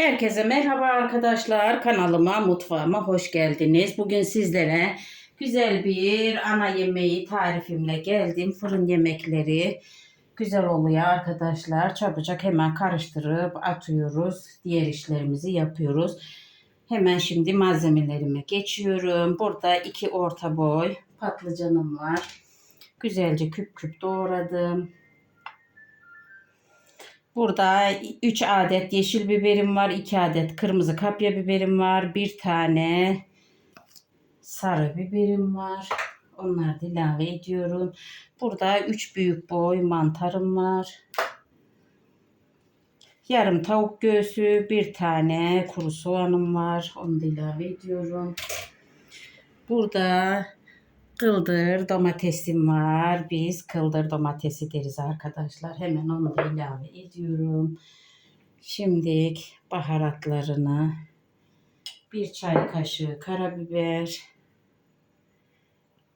Herkese merhaba arkadaşlar. Kanalıma, mutfağıma hoş geldiniz. Bugün sizlere güzel bir ana yemeği tarifimle geldim. Fırın yemekleri güzel oluyor arkadaşlar. Çabucak hemen karıştırıp atıyoruz. Diğer işlerimizi yapıyoruz. Hemen şimdi malzemelerime geçiyorum. Burada iki orta boy patlıcanım var. Güzelce küp küp doğradım. Burada 3 adet yeşil biberim var. 2 adet kırmızı kapya biberim var. Bir tane sarı biberim var. Onları da ilave ediyorum. Burada 3 büyük boy mantarım var. Yarım tavuk göğsü, bir tane kuru soğanım var. Onu da ilave ediyorum. Burada kıldır domatesim var. Biz kıldır domatesi deriz arkadaşlar. Hemen onu da ilave ediyorum. Şimdi baharatlarını bir çay kaşığı karabiber,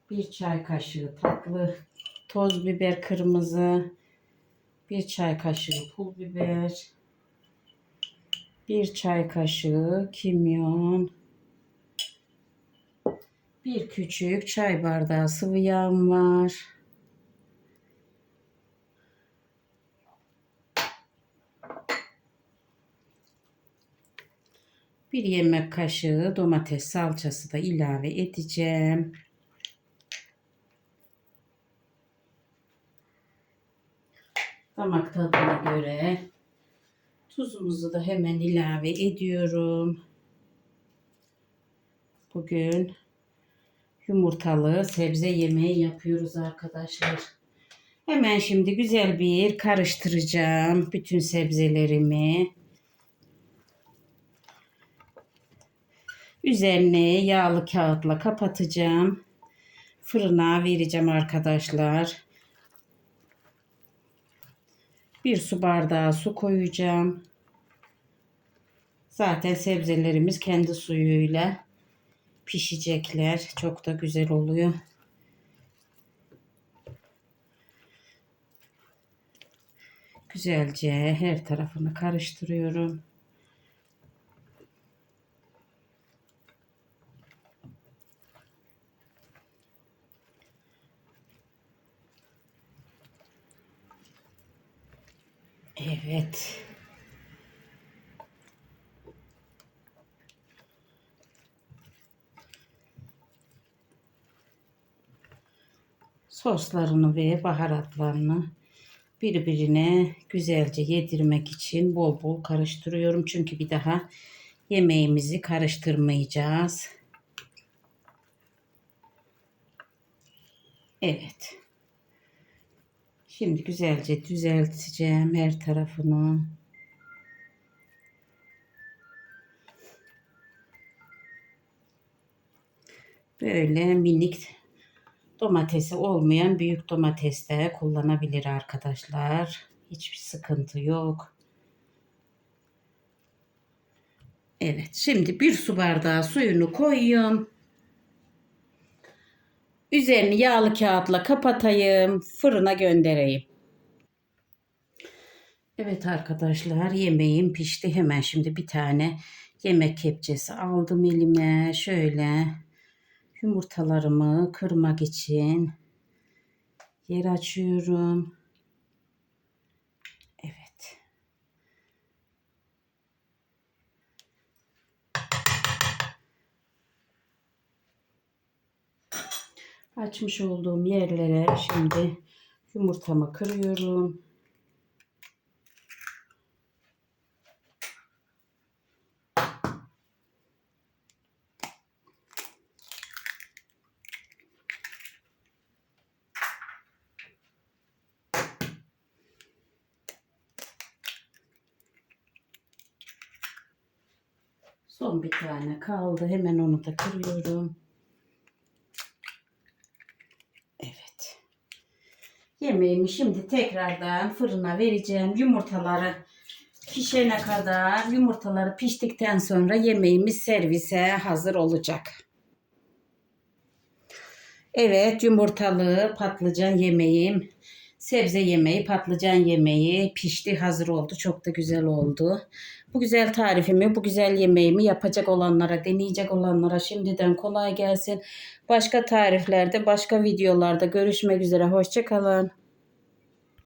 bir çay kaşığı tatlı toz biber kırmızı, bir çay kaşığı pul biber, bir çay kaşığı kimyon, bir küçük çay bardağı sıvı yağım var. Bir yemek kaşığı domates salçası da ilave edeceğim. Damak tadına göre tuzumuzu da hemen ilave ediyorum. Bugün yumurtalı sebze yemeği yapıyoruz arkadaşlar. Hemen şimdi güzel bir karıştıracağım bütün sebzelerimi. Üzerine yağlı kağıtla kapatacağım. Fırına vereceğim arkadaşlar. Bir su bardağı su koyacağım. Zaten sebzelerimiz kendi suyuyla pişecekler. Çok da güzel oluyor. Güzelce her tarafını karıştırıyorum. Evet. Soslarını ve baharatlarını birbirine güzelce yedirmek için bol bol karıştırıyorum. Çünkü bir daha yemeğimizi karıştırmayacağız. Evet. Şimdi güzelce düzelteceğim her tarafını. Böyle minik domatesi olmayan büyük domates de kullanabilir arkadaşlar. Hiçbir sıkıntı yok. Evet şimdi bir su bardağı suyunu koyuyorum. Üzerini yağlı kağıtla kapatayım. Fırına göndereyim. Evet arkadaşlar yemeğim pişti. Hemen şimdi bir tane yemek kepçesi aldım elime. Şöyle yumurtalarımı kırmak için yer açıyorum. Evet. Açmış olduğum yerlere şimdi yumurtamı kırıyorum. Son bir tane kaldı. Hemen onu da kırıyorum. Evet. Yemeğimi şimdi tekrardan fırına vereceğim. Yumurtaları pişene kadar yumurtaları piştikten sonra yemeğimiz servise hazır olacak. Evet yumurtalı patlıcan yemeğim sebze yemeği, patlıcan yemeği pişti, hazır oldu. Çok da güzel oldu. Bu güzel tarifimi, bu güzel yemeğimi yapacak olanlara, deneyecek olanlara şimdiden kolay gelsin. Başka tariflerde, başka videolarda görüşmek üzere. Hoşçakalın.